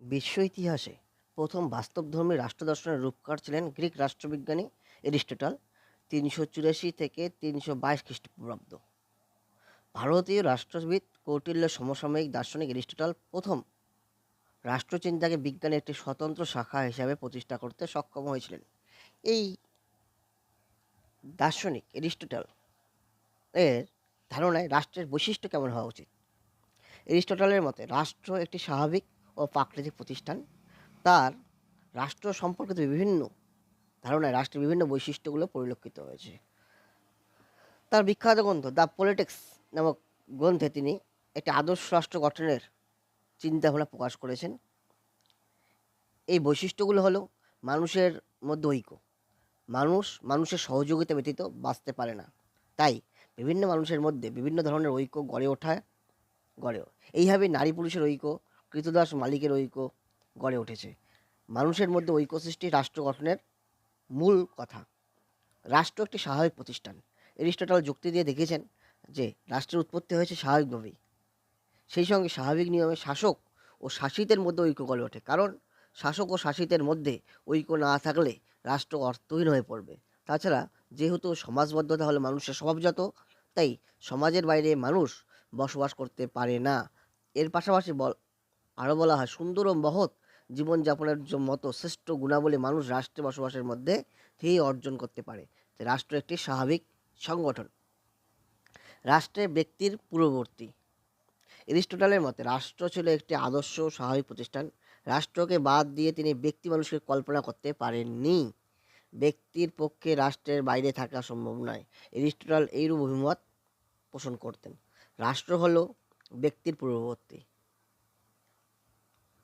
বিশ্ব ইতিহাসে প্রথম বাস্তবধর্মী রাষ্ট্রদর্শনের রূপকার ছিলেন গ্রিক রাষ্ট্রবিজ্ঞানী এরিস্টটল, তিনশো চুরাশি থেকে তিনশো বাইশ খ্রিস্টপূর্বাব্দ। ভারতীয় রাষ্ট্রবিদ কৌটিল্য সমসাময়িক দার্শনিক এরিস্টটল প্রথম রাষ্ট্রচিন্তাকে বিজ্ঞানের একটি স্বতন্ত্র শাখা হিসাবে প্রতিষ্ঠা করতে সক্ষম হয়েছিলেন। এই দার্শনিক এরিস্টটল এর ধারণায় রাষ্ট্রের বৈশিষ্ট্য কেমন হওয়া উচিত? এরিস্টটলের মতে, রাষ্ট্র একটি স্বাভাবিক ও প্রাকৃতিক প্রতিষ্ঠান, তার রাষ্ট্র সম্পর্কিত বিভিন্ন ধারণায় রাষ্ট্রের বিভিন্ন বৈশিষ্ট্যগুলো পরিলক্ষিত হয়েছে। তার বিখ্যাত গ্রন্থ দ্য পলিটিক্স নামক গ্রন্থে তিনি একটি আদর্শ রাষ্ট্র গঠনের চিন্তাভাবনা প্রকাশ করেছেন। এই বৈশিষ্ট্যগুলো হলো মানুষের মধ্যে ঐক্য। মানুষ মানুষের সহযোগিতা ব্যতীত বাঁচতে পারে না। তাই বিভিন্ন মানুষের মধ্যে বিভিন্ন ধরনের ঐক্য গড়ে ওঠা, গড়ে এইভাবে নারী পুরুষের ঐক্য কৃতদাস মালিকের ঐক্য গড়ে উঠেছে। মানুষের মধ্যে ঐক্য সৃষ্টি রাষ্ট্র গঠনের মূল কথা। রাষ্ট্র একটি স্বাভাবিক প্রতিষ্ঠান। এরিস্টটল যুক্তি দিয়ে দেখেছেন যে, রাষ্ট্রের উৎপত্তি হয়েছে স্বাভাবিকভাবেই। সেই সঙ্গে স্বাভাবিক নিয়মে শাসক ও শাসিতের মধ্যে ঐক্য গড়ে ওঠে। কারণ শাসক ও শাসিতের মধ্যে ঐক্য না থাকলে রাষ্ট্র অর্থহীন হয়ে পড়বে। তাছাড়া যেহেতু সমাজবদ্ধতা হলো মানুষের স্বভাবজাত তাই সমাজের বাইরে মানুষ বসবাস করতে পারে না। এর পাশাপাশি আরও বলা হয় সুন্দর ও মহৎ জীবনযাপনের মতো শ্রেষ্ঠ গুণাবলী মানুষ রাষ্ট্রে বসবাসের মধ্যে থেকেই অর্জন করতে পারে। রাষ্ট্র একটি স্বাভাবিক সংগঠন। রাষ্ট্রে ব্যক্তির পূর্ববর্তী। এরিস্টটলের মতে রাষ্ট্র ছিল একটি আদর্শ স্বাভাবিক প্রতিষ্ঠান। রাষ্ট্রকে বাদ দিয়ে তিনি ব্যক্তি মানুষকে কল্পনা করতে পারেননি। ব্যক্তির পক্ষে রাষ্ট্রের বাইরে থাকা সম্ভব নয়। এরিস্টটল এইরূপ অভিমত পোষণ করতেন। রাষ্ট্র হলো ব্যক্তির পূর্ববর্তী।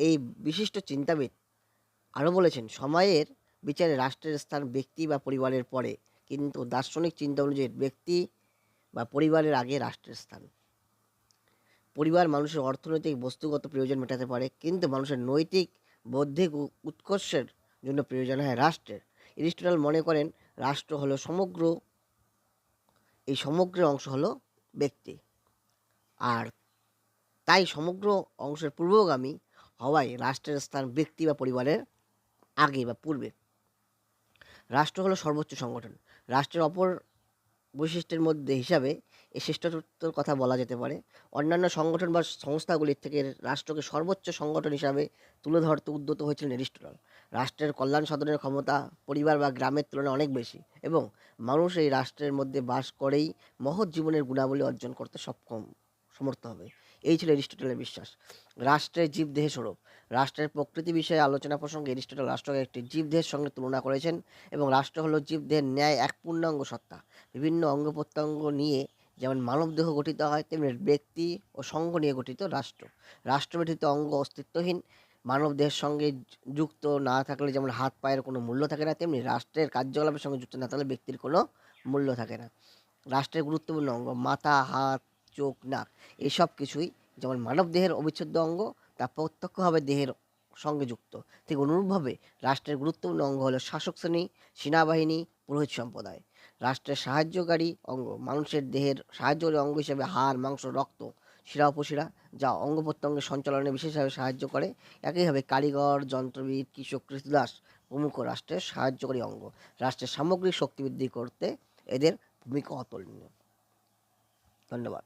এই বিশিষ্ট চিন্তাবিদ আরও বলেছেন, সময়ের বিচারে রাষ্ট্রের স্থান ব্যক্তি বা পরিবারের পরে, কিন্তু দার্শনিক চিন্তা অনুযায়ী ব্যক্তি বা পরিবারের আগে রাষ্ট্রের স্থান। পরিবার মানুষের অর্থনৈতিক, বস্তুগত প্রয়োজন মেটাতে পারে, কিন্তু মানুষের নৈতিক, বৌদ্ধিক উৎকর্ষের জন্য প্রয়োজন হয় রাষ্ট্রের। এরিস্টটল মনে করেন, রাষ্ট্র হলো সমগ্র, এই সমগ্রের অংশ হলো ব্যক্তি। আর তাই সমগ্র অংশের পূর্বগামী হওয়ায় রাষ্ট্রের স্থান ব্যক্তি বা পরিবারের আগে বা পূর্বে। রাষ্ট্র হলো সর্বোচ্চ সংগঠন। রাষ্ট্রের অপর বৈশিষ্ট্যের মধ্যে হিসাবে এই শ্রেষ্ঠত্বর কথা বলা যেতে পারে। অন্যান্য সংগঠন বা সংস্থাগুলির থেকে রাষ্ট্রকে সর্বোচ্চ সংগঠন হিসাবে তুলে ধরতে উদ্যত হয়েছিল এরিস্টটল। রাষ্ট্রের কল্যাণ সাধনের ক্ষমতা পরিবার বা গ্রামের তুলনায় অনেক বেশি এবং মানুষ এই রাষ্ট্রের মধ্যে বাস করেই মহৎ জীবনের গুণাবলী অর্জন করতে সক্ষম, সমর্থ হবে। এই ছিল এরিস্টটলের বিশ্বাস। রাষ্ট্রের জীবদেহ স্বরূপ। রাষ্ট্রের প্রকৃতি বিষয়ে আলোচনা প্রসঙ্গে এরিস্টটল রাষ্ট্রকে একটি জীব জীবদেহের সঙ্গে তুলনা করেছেন এবং রাষ্ট্র হলো জীবদেহের ন্যায় এক পূর্ণাঙ্গ সত্তা। বিভিন্ন অঙ্গ প্রত্যঙ্গ নিয়ে যেমন মানবদেহ গঠিত হয়, তেমনি ব্যক্তি ও সঙ্গ নিয়ে গঠিত রাষ্ট্র। রাষ্ট্র ব্যতীত অঙ্গ অস্তিত্বহীন। মানবদেহের সঙ্গে যুক্ত না থাকলে যেমন হাত পায়ের কোনো মূল্য থাকে না, তেমনি রাষ্ট্রের কার্যকলাপের সঙ্গে যুক্ত না থাকলে ব্যক্তির কোনো মূল্য থাকে না। রাষ্ট্রের গুরুত্বপূর্ণ অঙ্গ মাথা, হাত চোখ, নাক, এসব কিছুই যেমন মানব দেহের অবিচ্ছেদ্য অঙ্গ, তা প্রত্যক্ষভাবে দেহের সঙ্গে যুক্ত। ঠিক অনুরূপভাবে রাষ্ট্রের গুরুত্বপূর্ণ অঙ্গ হলো শাসক শ্রেণি, সেনাবাহিনী, পুরোহিত সম্প্রদায়। রাষ্ট্রের সাহায্যকারী অঙ্গ, মানুষের দেহের সাহায্যকারী অঙ্গ হিসেবে হাড়, মাংস, রক্ত, শিরা, উপশিরা যা অঙ্গ প্রত্যঙ্গের সঞ্চালনে বিশেষভাবে সাহায্য করে। একইভাবে কারিগর, যন্ত্রবিদ, কৃষক, কৃষিদাস প্রমুখ রাষ্ট্রের সাহায্যকারী অঙ্গ। রাষ্ট্রের সামগ্রিক শক্তি বৃদ্ধি করতে এদের ভূমিকা অতুলনীয়। ধন্যবাদ।